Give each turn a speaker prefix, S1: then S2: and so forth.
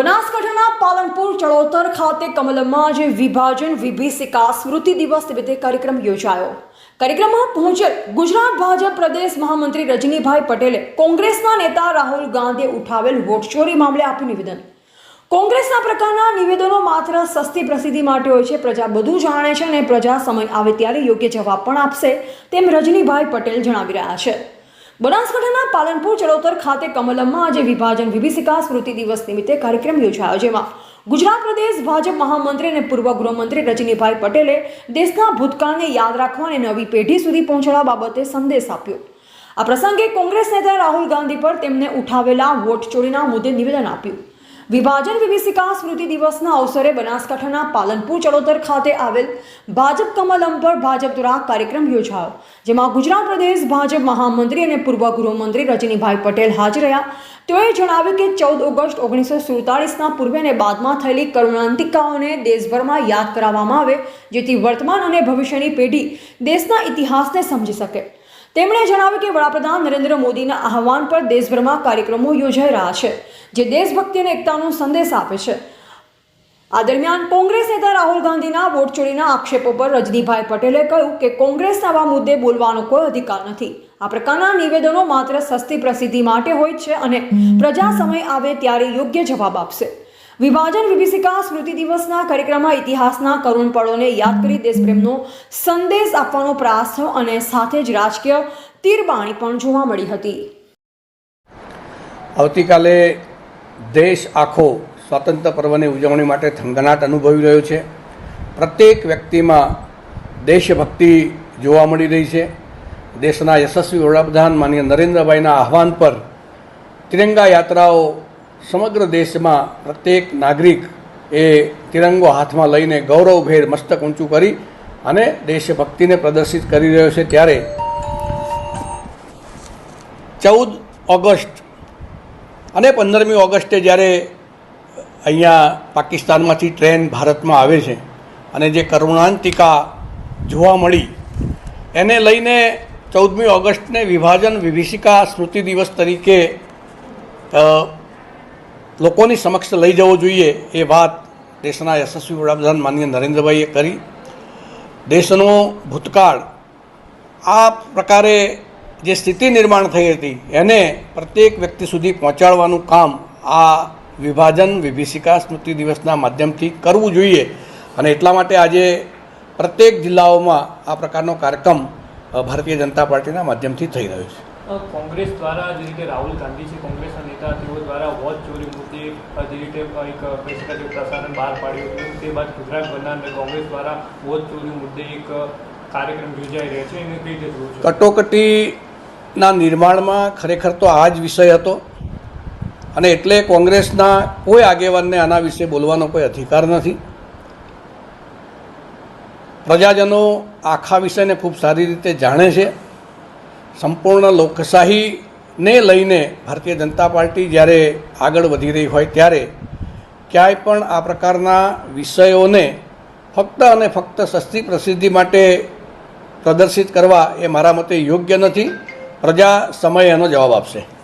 S1: બનાસકાંઠાના પાલનપુર ચડોતર ખાતે કમલમમાં જે વિભાજન વિભીષિકા સ્મૃતિ દિવસ નિમિત્તે કાર્યક્રમ યોજાયો. કાર્યક્રમમાં પહોંચેલ ગુજરાત ભાજપ પ્રદેશ મહામંત્રી રજનીભાઈ પટેલે કોંગ્રેસના નેતા રાહુલ ગાંધીએ ઉઠાવેલ વોટચોરી મામલે આપ્યું નિવેદન. કોંગ્રેસના પ્રકારના નિવેદનો માત્ર સસ્તી પ્રસિદ્ધિ માટે હોય છે, પ્રજા બધું જાણે છે અને પ્રજા સમય આવે ત્યારે યોગ્ય જવાબ પણ આપશે, તેમ રજનીભાઈ પટેલ જણાવી રહ્યા છે. બનાસકાંઠાના પાલનપુર ચડોતર ખાતે કમલમમાં આજે વિભાજન વિભીષિકા સ્મૃતિ દિવસ નિમિત્તે કાર્યક્રમ યોજાયો, જેમાં ગુજરાત પ્રદેશ ભાજપ મહામંત્રી અને પૂર્વ ગૃહમંત્રી રજનીભાઈ પટેલે દેશના ભૂતકાળને યાદ રાખવા અને નવી પેઢી સુધી પહોંચાડવા બાબતે સંદેશ આપ્યો. આ પ્રસંગે કોંગ્રેસ નેતા રાહુલ ગાંધી પર તેમને ઉઠાવેલા વોટ ચોરીના મુદ્દે નિવેદન આપ્યું. વિભાજન વિભીષિકા સ્મૃતિ દિવસના અવસરે બનાસકાંઠાના પાલનપુર ચડોતર ખાતે આવેલ ભાજપ કમલમ પર ભાજપ દ્વારા કાર્યક્રમ યોજાયો, જેમાં ગુજરાત પ્રદેશ ભાજપ મહામંત્રી અને પૂર્વ ગૃહમંત્રી રજનીભાઈ પટેલ હાજર રહ્યા. તેઓએ જણાવ્યું કે ચૌદ ઓગસ્ટ ઓગણીસો સુડતાલીસના પૂર્વે અને બાદમાં થયેલી કરુણાંતિકાઓને દેશભરમાં યાદ કરાવવામાં આવે, જેથી વર્તમાન અને ભવિષ્યની પેઢી દેશના ઇતિહાસને સમજી શકે. તેમણે જણાવ્યું કે વડાપ્રધાન નરેન્દ્ર મોદીના આહવાન પર દેશભરમાં કાર્યક્રમો યોજાઈ રહ્યા છે, જે દેશભક્તિ અને એકતાનો સંદેશ આપે છે. આ દરમિયાન કોંગ્રેસ નેતા રાહુલ ગાંધીના વોટ ચોરીના આક્ષેપો પર રજનીભાઈ પટેલે કહ્યું કે કોંગ્રેસ આવા મુદ્દે બોલવાનો કોઈ અધિકાર નથી. આ પ્રકારના નિવેદનો માત્ર સસ્તી પ્રસિદ્ધિ માટે હોય છે અને પ્રજા સમય આવે ત્યારે યોગ્ય જવાબ આપશે. વિભાજન વિભીષિકા સ્મૃતિ દિવસના કાર્યક્રમમાં ઇતિહાસના કરુણ પળોને યાદ કરી દેશપ્રેમનો સંદેશ આપવાનો પ્રયાસ થયો અને સાથે જ રાજકીય તીરબાણી પણ જોવા મળી હતી.
S2: આવતીકાલે દેશ આખો સ્વાતંત્ર્ય પર્વની ઉજવણી માટે થંગનાટ અનુભવી રહ્યો છે. પ્રત્યેક વ્યક્તિમાં દેશભક્તિ જોવા મળી રહી છે. દેશના યશસ્વી વડાપ્રધાન માનીય નરેન્દ્રભાઈના આહવાન પર તિરંગા યાત્રાઓ સમગ્ર દેશમાં પ્રત્યેક નાગરિક એ તિરંગો હાથમાં લઈને ગૌરવભેર મસ્તક ઊંચું કરી અને દેશભક્તિને પ્રદર્શિત કરી રહ્યો છે ત્યારે ચૌદ ઓગસ્ટ અને પંદરમી ઓગસ્ટે જ્યારે અહીંયા પાકિસ્તાનમાંથી ટ્રેન ભારતમાં આવે છે અને જે કરુણાંતિકા જોવા મળી, એને લઈને ચૌદમી ઓગસ્ટને વિભાજન વિભીષિકા સ્મૃતિ દિવસ તરીકે લોકોની સમક્ષ લઈ જવો જોઈએ એ વાત દેશના યશસ્વી વડાપ્રધાન માનનીય નરેન્દ્રભાઈએ કરી. દેશનો ભૂતકાળ આ પ્રકારે જે સ્થિતિ નિર્માણ થઈ હતી, એને પ્રત્યેક વ્યક્તિ સુધી પહોંચાડવાનું કામ આ વિભાજન વિભીષિકા સ્મૃતિ દિવસના માધ્યમથી કરવું જોઈએ. અને એટલા માટે આજે પ્રત્યેક જિલ્લાઓમાં આ પ્રકારનો કાર્યક્રમ ભારતીય જનતા પાર્ટીના માધ્યમથી થઈ રહ્યો છે.
S3: કોંગ્રેસ દ્વારા જે રીતે રાહુલ ગાંધી છે કોંગ્રેસના નેતા તેઓ દ્વારા વોચ ચોરી મુદ્દે જે રીતે એક કહી પ્રસારણ બહાર પાડ્યું હતું, તે બાદ ગુજરાતભરના અને કોંગ્રેસ દ્વારા વોચ ચોરી મુદ્દે એક કાર્યક્રમ યોજાઈ રહ્યો છે, એને કઈ રીતે
S2: કટોકટીના નિર્માણમાં ખરેખર તો આ જ વિષય હતો અને એટલે કોંગ્રેસના કોઈ આગેવાનને આના વિશે બોલવાનો કોઈ અધિકાર નથી. પ્રજાજનો આખા વિષયને ખૂબ સારી રીતે જાણે છે. સંપૂર્ણ લોકશાહીને લઈને ભારતીય જનતા પાર્ટી જ્યારે આગળ વધી રહી હોય ત્યારે ક્યાંય પણ આ પ્રકારના વિષયોને ફક્ત અને ફક્ત સસ્તી પ્રસિદ્ધિ માટે પ્રદર્શિત કરવા એ મારા મતે યોગ્ય નથી. પ્રજા સમય એનો જવાબ આપશે.